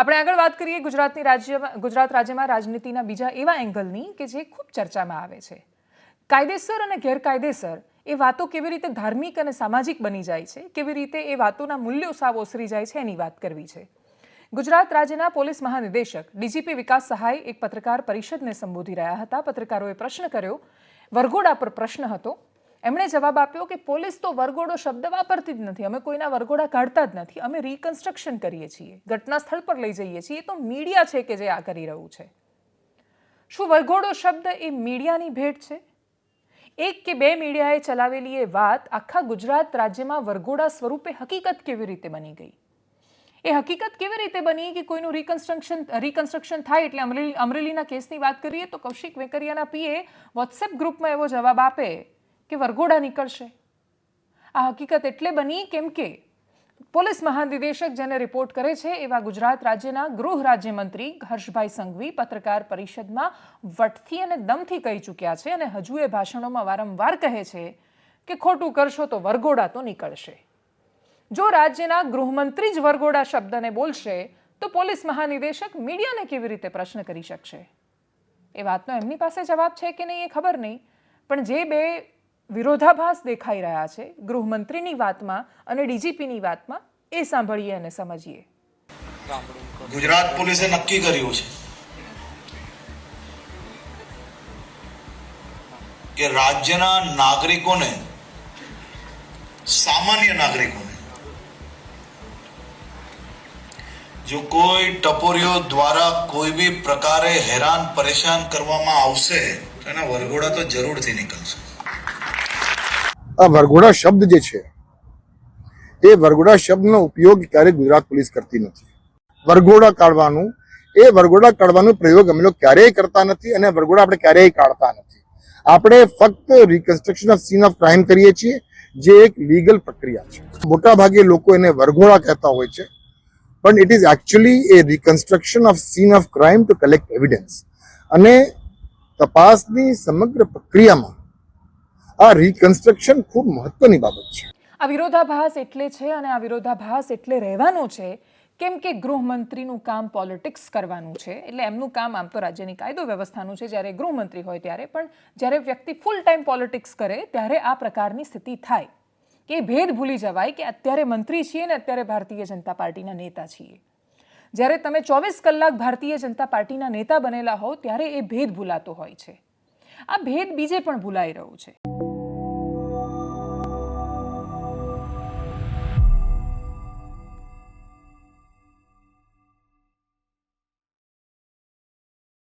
આપણે આગળ વાત કરીએ ગુજરાતની રાજ્યમાં ગુજરાત રાજ્યમાં રાજનીતિના બીજા એવા એંગલની કે જે ખૂબ ચર્ચામાં આવે છે. કાયદેસર અને ગેરકાયદેસર એ વાતો કેવી રીતે ધાર્મિક અને સામાજિક બની જાય છે? કેવી રીતે એ વાતોના મૂલ્યો સાવ ઓસરી જાય છે એની વાત કરવી છે? ગુજરાત રાજ્યના પોલીસ મહાનિદેશક, ડીજીપી વિકાસ સહાય એક પત્રકાર પરિષદને સંબોધી રહ્યા હતા. પત્રકારોએ પ્રશ્ન કર્યો. વરઘોડા પર પ્રશ્ન હતો. એમણે જવાબ આપ્યો કે પોલીસ તો વરઘોડો શબ્દ વાપરતી જ નથી. અમે કોઈના વરઘોડા કાઢતા જ નથી. અમે રિકન્સ્ટ્રક્શન કરીએ છીએ. ઘટના સ્થળ પર લઈ જઈએ છીએ. તો મીડિયા છે કે જે આ કરી રહ્યું છે. શું વરઘોડો શબ્દ એ મીડિયાની ભેટ છે? એક કે બે મીડિયાએ ચલાવેલી એ વાત આખા ગુજરાત રાજ્યમાં વરઘોડા સ્વરૂપે હકીકત કેવી રીતે બની ગઈ? એ હકીકત કેવી રીતે બની કે કોઈનું રિકન્સ્ટ્રક્શન રિકન્સ્ટ્રક્શન થાય એટલે અમરેલી, અમરેલીના કેસની વાત કરીએ તો કૌશિક વેકરિયાના પીએ વોટ્સએપ ગ્રુપમાં એવો જવાબ આપે કે વરઘોડા નીકળશે? આ હકીકત એટલે બની કેમ કે પોલીસ મહાનિદેશક જેને રિપોર્ટ કરે છે એવા ગુજરાત રાજ્યના ગૃહ રાજ્યમંત્રી હર્ષભાઈ સંઘવી પત્રકાર પરિષદમાં વટથી અને દમથી કહી ચૂક્યા છે અને હજુ એ ભાષણોમાં વારંવાર કહે છે કે ખોટું કરશો તો વરઘોડા તો નીકળશે. જો રાજ્યના ગૃહમંત્રી જ વરઘોડા શબ્દને બોલશે, તો પોલીસ મહાનિદેશક મીડિયાને કેવી રીતે પ્રશ્ન કરી શકશે? એ વાતનો એમની પાસે જવાબ છે કે નહીં એ ખબર નહીં. પણ જે બે વિરોધાભાસ દેખાઈ રહ્યા છે. ગૃહમંત્રીની વાતમાં અને ડીજીપીની વાતમાં એ સાંભળીએ અને સમજીએ. ગુજરાત પોલીસે નક્કી કર્યું છે કે રાજ્યના નાગરિકોને, સામાન્ય નાગરિકોને, જો કોઈ ટપોરીઓ દ્વારા કોઈ બી પ્રકારે હેરાન પરેશાન કરવામાં આવશે, તો એના વરઘોડા તો જરૂરથી નીકળશે. આ વરઘોડા શબ્દ જે છે, એ વરઘોડા શબ્દનો ઉપયોગ ક્યારેય ગુજરાત પોલીસ કરતી નથી. વરઘોડા કાઢવાનું, એ વરઘોડા કાઢવાનો પ્રયોગ અમે લોકો ક્યારેય કરતા નથી અને વરઘોડા આપણે ક્યારેય કાઢતા નથી. આપણે ફક્ત reconstruction of scene of crime કરીએ છીએ, જે એક લીગલ પ્રક્રિયા છે. મોટા ભાગે લોકો એને વરઘોડા કહેતા હોય છે, પણ it is actually a reconstruction of scene of crime to collect evidence અને તપાસની સમગ્ર પ્રક્રિયામાં આ રિકન્સ્ટ્રક્શન ખૂબ મહત્વની બાબત છે. આ વિરોધાભાસ એટલે છે અને આ વિરોધાભાસ એટલે રહેવાનો છે કેમ કે ગૃહમંત્રીનું કામ પોલિટિક્સ કરવાનું છે. એટલે એમનું કામ આમ તો રાજ્યની કાયદો વ્યવસ્થાનું છે. જ્યારે ગૃહમંત્રી હોય ત્યારે. પણ જ્યારે વ્યક્તિ ફૂલ ટાઈમ પોલિટિક્સ કરે ત્યારે આ પ્રકારની સ્થિતિ થાય. કે ભેદ ભૂલી જવાય કે અત્યારે મંત્રી છીએ ને અત્યારે ભારતીય જનતા પાર્ટીના નેતા છીએ. જ્યારે તમે ચોવીસ કલાક ભારતીય જનતા પાર્ટીના નેતા બનેલા હોવ ત્યારે એ ભેદ ભૂલાતો હોય છે. આ ભેદ બીજે પણ ભૂલાઈ રહ્યું છે.